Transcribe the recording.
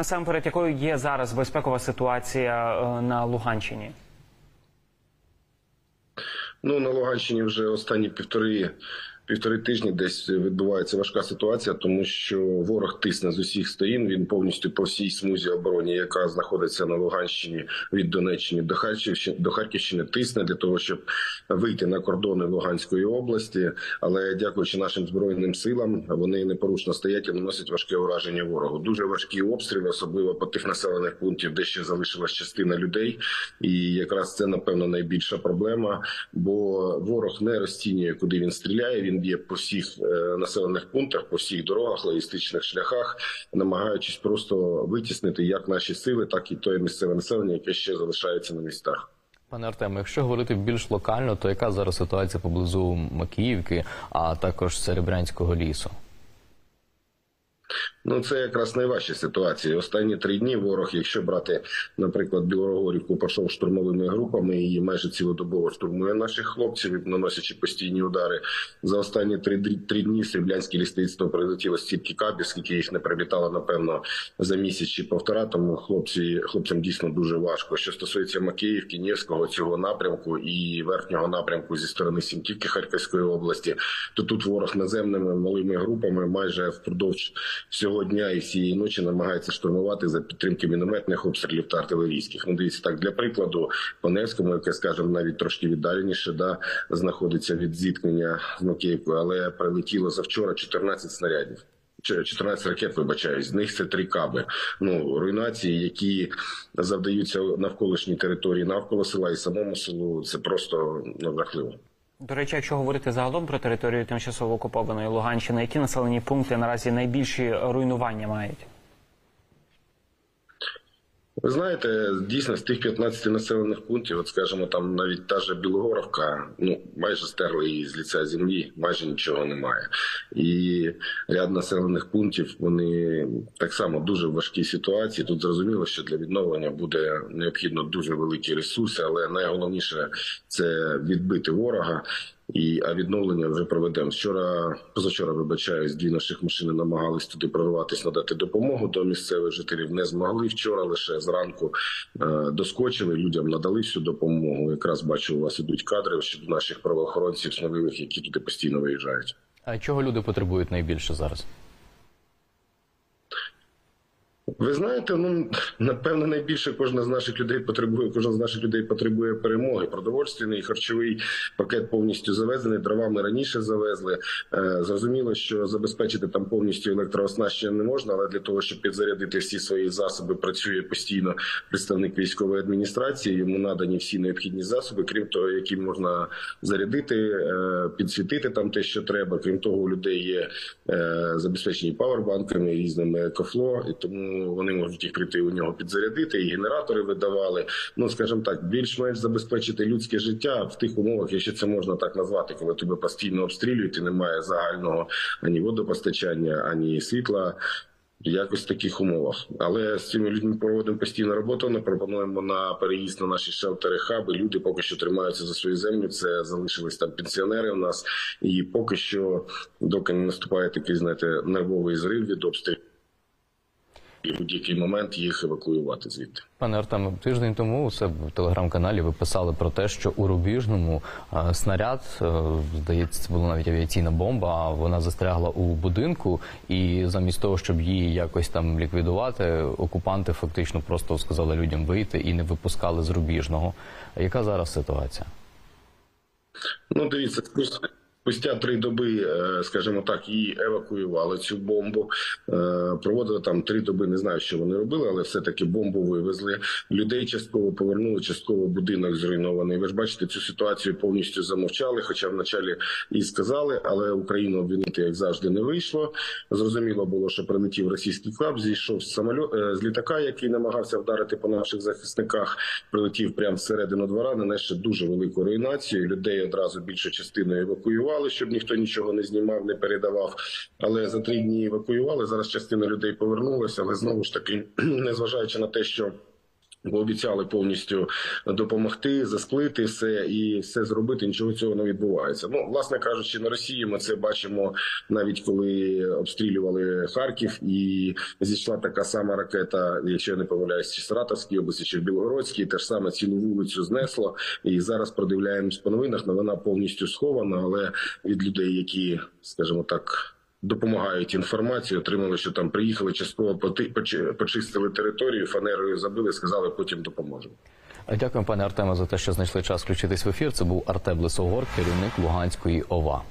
Насамперед, якою є зараз безпекова ситуація е, на Луганщині? Ну на Луганщині вже останні півтори півтори тижні десь відбувається важка ситуація, тому що ворог тисне з усіх сторін. Він повністю по всій смузі обороні, яка знаходиться на Луганщині від Донеччини до Харківщини до Харківщини, тисне для того, щоб вийти на кордони Луганської області. Але дякуючи нашим збройним силам, вони непорушно стоять і наносять важке ураження ворогу. Дуже важкі обстріли, особливо по тих населених пунктів, де ще залишилась частина людей. І якраз це напевно найбільша проблема, бо ворог не розцінює, куди він стріляє. Він б'є по всіх е, населених пунктах, по всіх дорогах, логістичних шляхах, намагаючись просто витіснити як наші сили, так і те місцеве населення, яке ще залишається на містах. Пане Артем, якщо говорити більш локально, то яка зараз ситуація поблизу Макіївки, а також Серебрянського лісу? Ну це якраз найважча ситуація. Останні три дні ворог, якщо брати, наприклад, Білогорівку, пішов штурмовими групами і майже цілодобово штурмує наших хлопців, наносячи постійні удари. За останні три, три дні Сріблянське лісництво прилетіло стільки кабів, скільки їх не прилітало, напевно, за місяць чи півтора. Тому хлопці хлопцям дійсно дуже важко. Що стосується Макіївки, Нєвського цього напрямку і верхнього напрямку зі сторони Сінківки Харківської області, то тут ворог наземними малими групами майже впродовж всього дня і всієї ночі намагається штурмувати за підтримки мінометних обстрілів та артилерійських. Ну, дивіться так для прикладу, по Невському, яке скажімо, навіть трошки віддаленіше, да знаходиться від зіткнення з Макіївкою, але прилетіло завчора 14 снарядів. 14 ракет, вибачаюсь, з них це три каби. Ну руйнації, які завдаються навколишній території навколо села і самому селу. Це просто ну, жахливо. До речі, якщо говорити загалом про територію тимчасово окупованої Луганщини, які населені пункти наразі найбільші руйнування мають? Ви знаєте, дійсно з тих 15 населених пунктів, от скажімо, там навіть та же Білогоровка, ну майже стерли її з ліця землі, майже нічого немає. І ряд населених пунктів вони так само дуже в важкій ситуації. Тут зрозуміло, що для відновлення буде необхідно дуже великі ресурси, але найголовніше це відбити ворога. І а відновлення вже проведемо. Вчора, позавчора, вибачаюсь, дві наших машини намагались туди прорватися, надати допомогу до місцевих жителів. Не змогли вчора. Лише зранку е, доскочили. Людям надали всю допомогу. Якраз бачу, у вас ідуть кадри щодо наших правоохоронців сміливих, які туди постійно виїжджають. А чого люди потребують найбільше зараз? Ви знаєте, ну напевно, найбільше кожна з наших людей потребує. Кожен з наших людей потребує перемоги. Продовольственний харчовий пакет повністю завезений. Дровами раніше завезли. Е, зрозуміло, що забезпечити там повністю електрооснащення не можна, але для того, щоб підзарядити всі свої засоби, працює постійно представник військової адміністрації. Йому надані всі необхідні засоби, крім того, які можна зарядити, е, підсвітити там те, що треба. Крім того, у людей є е, забезпечені павербанками, різними екофло, і тому вони можуть їх прийти у нього підзарядити, і генератори видавали. Ну скажімо так, більш-менш забезпечити людське життя в тих умовах, якщо це можна так назвати, коли тебе постійно обстрілюють і немає загального ані водопостачання, ані світла. Якось в таких умовах, але з цими людьми проводимо постійну роботу. Ми пропонуємо на переїзд на наші шелтери, хаби. Люди поки що тримаються за свою землю. Це залишились там пенсіонери. У нас і поки що, доки не наступає такий, знаєте, нервовий зрив від обстрілів і в будь-який момент їх евакуювати звідти. Пане Артеме, тиждень тому у себе в телеграм-каналі ви писали про те, що у Рубіжному е, снаряд, е, здається, це була навіть авіаційна бомба. а Вона застрягла у будинку, і замість того, щоб її якось там ліквідувати, окупанти фактично просто сказали людям вийти і не випускали з Рубіжного. Яка зараз ситуація? Ну, дивіться, Спустя три доби, е, скажімо так, її евакуювали цю бомбу. Е, проводили там три доби. Не знаю, що вони робили, але все таки бомбу вивезли. Людей частково повернули, частково будинок зруйнований. Ви ж бачите, цю ситуацію повністю замовчали. Хоча вначалі і сказали, але Україну обвинити як завжди не вийшло. Зрозуміло було, що прилетів російський клаб, зійшов з самольот е, з літака, який намагався вдарити по наших захисниках. Прилетів прямо всередину двора, нанесши дуже велику руйнацію. Людей одразу більшу частину евакуювали евакуювали, щоб ніхто нічого не знімав, не передавав. Але за три дні евакуювали. Зараз частина людей повернулася, але знову ж таки, незважаючи на те, що Пообіцяли повністю допомогти, засклити все і все зробити. Нічого цього не відбувається. Ну, власне кажучи, на Росії ми це бачимо навіть коли обстрілювали Харків, і зійшла така сама ракета, якщо я не помиляюсь, чи Саратовській області, чи в Білгородській, те ж саме цілу вулицю знесло. І зараз продивляємось по новинах. Новина повністю схована, але від людей, які, скажімо так. Допомагають інформацію, отримали, що там приїхали частково почистили територію, фанерою забили, сказали, потім допоможемо. Дякую, пане Артеме, за те, що знайшли час включитись в ефір. Це був Артем Лисогор, керівник Луганської ОВА.